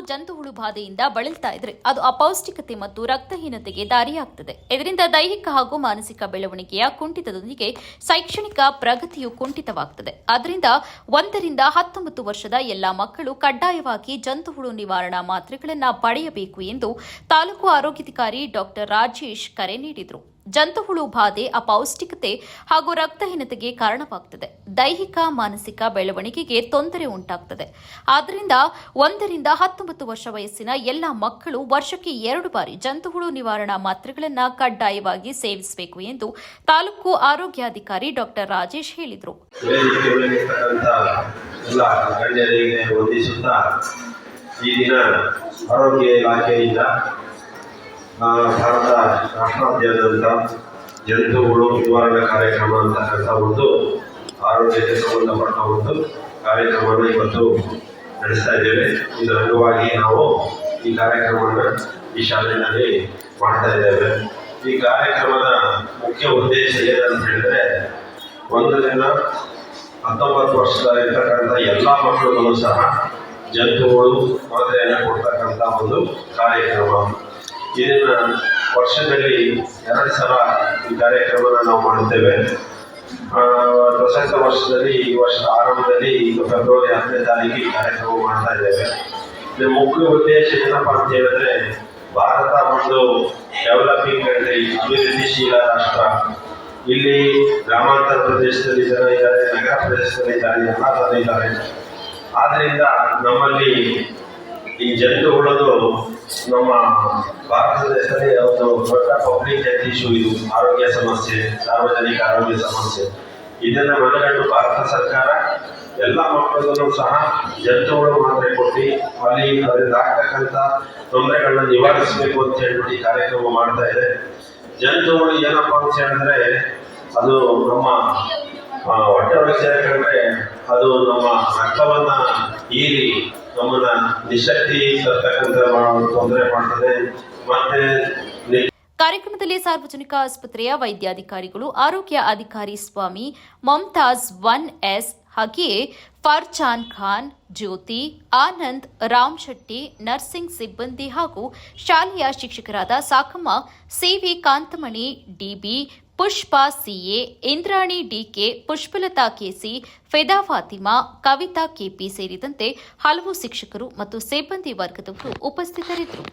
ಜಂತುಹುಳು ಬಾಧೆಯಿಂದ ಬಳಲ್ತಾ ಇದ್ರೆ ಅದು ಅಪೌಷ್ಟಿಕತೆ ಮತ್ತು ರಕ್ತಹೀನತೆಗೆ ದಾರಿಯಾಗ್ತದೆ. ಇದರಿಂದ ದೈಹಿಕ ಹಾಗೂ ಮಾನಸಿಕ ಬೆಳವಣಿಗೆಯ ಕುಂಠಿತದೊಂದಿಗೆ ಶೈಕ್ಷಣಿಕ ಪ್ರಗತಿಯು ಕುಂಠಿತವಾಗ್ತದೆ. ಆದ್ರಿಂದ ಒಂದರಿಂದ ಹತ್ತೊಂಬತ್ತು ವರ್ಷದ ಎಲ್ಲಾ ಮಕ್ಕಳು ಕಡ್ಡಾಯವಾಗಿ ಜಂತುಹುಳು ನಿವಾರಣಾ ಮಾತ್ರೆಗಳನ್ನು ಪಡೆಯಬೇಕು ಎಂದು ತಾಲೂಕು ಆರೋಗ್ಯಾಧಿಕಾರಿ ಡಾಕ್ಟರ್ ರಾಜೇಶ್ ಕರೆ ನೀಡಿದರು. ಜಂತುಹುಳು ಬಾಧೆ, ಅಪೌಷ್ಟಿಕತೆ ಹಾಗೂ ರಕ್ತಹೀನತೆಗೆ ಕಾರಣವಾಗ್ತದೆ. ದೈಹಿಕ, ಮಾನಸಿಕ ಬೆಳವಣಿಗೆಗೆ ತೊಂದರೆ ಉಂಟಾಗ್ತದೆ. ಆದ್ದರಿಂದ ಒಂದರಿಂದ ಹತ್ತೊಂಬತ್ತು ವರ್ಷ ವಯಸ್ಸಿನ ಎಲ್ಲ ಮಕ್ಕಳು ವರ್ಷಕ್ಕೆ ಎರಡು ಬಾರಿ ಜಂತುಹುಳು ನಿವಾರಣಾ ಮಾತ್ರೆಗಳನ್ನು ಕಡ್ಡಾಯವಾಗಿ ಸೇವಿಸಬೇಕು ಎಂದು ತಾಲೂಕು ಆರೋಗ್ಯಾಧಿಕಾರಿ ಡಾಕ್ಟರ್ ರಾಜೇಶ್ ಹೇಳಿದರು. ಈ ದಿನ ಆರೋಗ್ಯ ಇಲಾಖೆಯಿಂದ ಭಾರತ ರಾಷ್ಟ್ರಾದ್ಯಂತ ಜಂತುಹುಳು ನಿವಾರಣಾ ಕಾರ್ಯಕ್ರಮ ಅಂತಕ್ಕಂಥ ಒಂದು ಆರೋಗ್ಯಕ್ಕೆ ಸಂಬಂಧಪಟ್ಟ ಒಂದು ಕಾರ್ಯಕ್ರಮವನ್ನು ಇವತ್ತು ನಡೆಸ್ತಾ ಇದ್ದೇವೆ. ಇದರ ಅಂಗವಾಗಿ ನಾವು ಈ ಕಾರ್ಯಕ್ರಮವನ್ನು ಈ ಶಾಲೆಯಲ್ಲಿ ಮಾಡ್ತಾ ಇದ್ದೇವೆ. ಈ ಕಾರ್ಯಕ್ರಮದ ಮುಖ್ಯ ಉದ್ದೇಶ ಏನಂತ ಹೇಳಿದ್ರೆ ದಿನ ಹತ್ತೊಂಬತ್ತು ವರ್ಷದ ಇರ್ತಕ್ಕಂಥ ಎಲ್ಲ ಮಕ್ಕಳುಗಳು ಸಹ ಜಂತುಗಳು ಮಾದರಿಯನ್ನು ಕೊಡ್ತಕ್ಕಂಥ ಒಂದು ಕಾರ್ಯಕ್ರಮ. ಇದನ್ನ ವರ್ಷದಲ್ಲಿ ಎರಡು ಸಲ ಈ ಕಾರ್ಯಕ್ರಮವನ್ನು ನಾವು ಮಾಡುತ್ತೇವೆ. ಪ್ರಸಕ್ತ ವರ್ಷದಲ್ಲಿ ಈ ವರ್ಷದ ಆರಂಭದಲ್ಲಿ ಈಗ ಫೆಬ್ರವರಿ ಹತ್ತನೇ ತಾರೀಕು ಈ ಕಾರ್ಯಕ್ರಮ ಮಾಡ್ತಾ ಇದ್ದೇವೆ. ಇದರ ಮುಖ್ಯ ಉದ್ದೇಶ ಏನಪ್ಪಾ ಅಂತ ಹೇಳಿದ್ರೆ, ಭಾರತ ಒಂದು ಡೆವಲಪಿಂಗ್ ಕಂಟ್ರಿ ಅಭಿವೃದ್ಧಿಶೀಲ ರಾಷ್ಟ್ರ. ಇಲ್ಲಿ ಗ್ರಾಮಾಂತರ ಪ್ರದೇಶದಲ್ಲಿ ಜನ ಇದ್ದಾರೆ, ನಗರ ಪ್ರದೇಶದಲ್ಲಿ ಇದ್ದಾರೆ ಜನ ಇದ್ದಾರೆ ಆದ್ರಿಂದ ನಮ್ಮಲ್ಲಿ ಈ ಜಂತು ಹುಳದು ನಮ್ಮ ಭಾರತ ದೇಶದಲ್ಲಿ ಒಂದು ದೊಡ್ಡ ಪಬ್ಲಿಕ್ ಹೆಲ್ತ್ ಇಶ್ಯೂ ಇದು. ಆರೋಗ್ಯ ಸಮಸ್ಯೆ, ಸಾರ್ವಜನಿಕ ಆರೋಗ್ಯ ಸಮಸ್ಯೆ. ಇದನ್ನ ಮನಗಂಡು ಭಾರತ ಸರ್ಕಾರ ಎಲ್ಲ ಮಕ್ಕಳಿಗೂ ಸಹ ಜಂತುಗಳು ಮಾತ್ರೆ ಕೊಟ್ಟು, ಅಲ್ಲಿ ಅದರಿಂದ ಆಗ್ತಕ್ಕಂಥ ತೊಂದರೆಗಳನ್ನ ನಿವಾರಿಸಬೇಕು ಅಂತ ಹೇಳ್ಬಿಟ್ಟು ಈ ಕಾರ್ಯಕ್ರಮ ಮಾಡ್ತಾ ಇದೆ. ಜಂತುಗಳು ಏನಪ್ಪ ಅಂತ ಹೇಳಿದ್ರೆ, ಅದು ನಮ್ಮ ಹೊಟ್ಟೆ ಒಳಗೆ ಸೇರ್ಕೊಂಡ್ರೆ ಅದು ನಮ್ಮ ರಕ್ತವನ್ನ ಹೀರಿ ನಮ್ಮನ್ನ ನಿಶಕ್ತಿ ತೊಂದರೆ ಮಾಡ್ತದೆ. ಮತ್ತೆ ಕಾರ್ಯಕ್ರಮದಲ್ಲಿ ಸಾರ್ವಜನಿಕ ಆಸ್ಪತ್ರೆಯ ವೈದ್ಯಾಧಿಕಾರಿಗಳು, ಆರೋಗ್ಯ ಅಧಿಕಾರಿ ಸ್ವಾಮಿ ಮಮತಾಜ್ ಒನ್ ಎಸ್, ಹಾಗೆಯೇ ಫರ್ಜಾನ್ ಖಾನ್, ಜ್ಯೋತಿ, ಆನಂದ್, ರಾಮ್ ಶೆಟ್ಟಿ, ನರ್ಸಿಂಗ್ ಸಿಬ್ಬಂದಿ ಹಾಗೂ ಶಾಲೆಯ ಶಿಕ್ಷಕರಾದ Sakamma CV Kanthamani DB Pushpa CA, Indrani DK, Pushpalatha KC, Feda Fatima, Kavitha KP ಸೇರಿದಂತೆ ಹಲವು ಶಿಕ್ಷಕರು ಮತ್ತು ಸಿಬ್ಬಂದಿ ವರ್ಗದವರು ಉಪಸ್ಥಿತರಿದ್ದರು.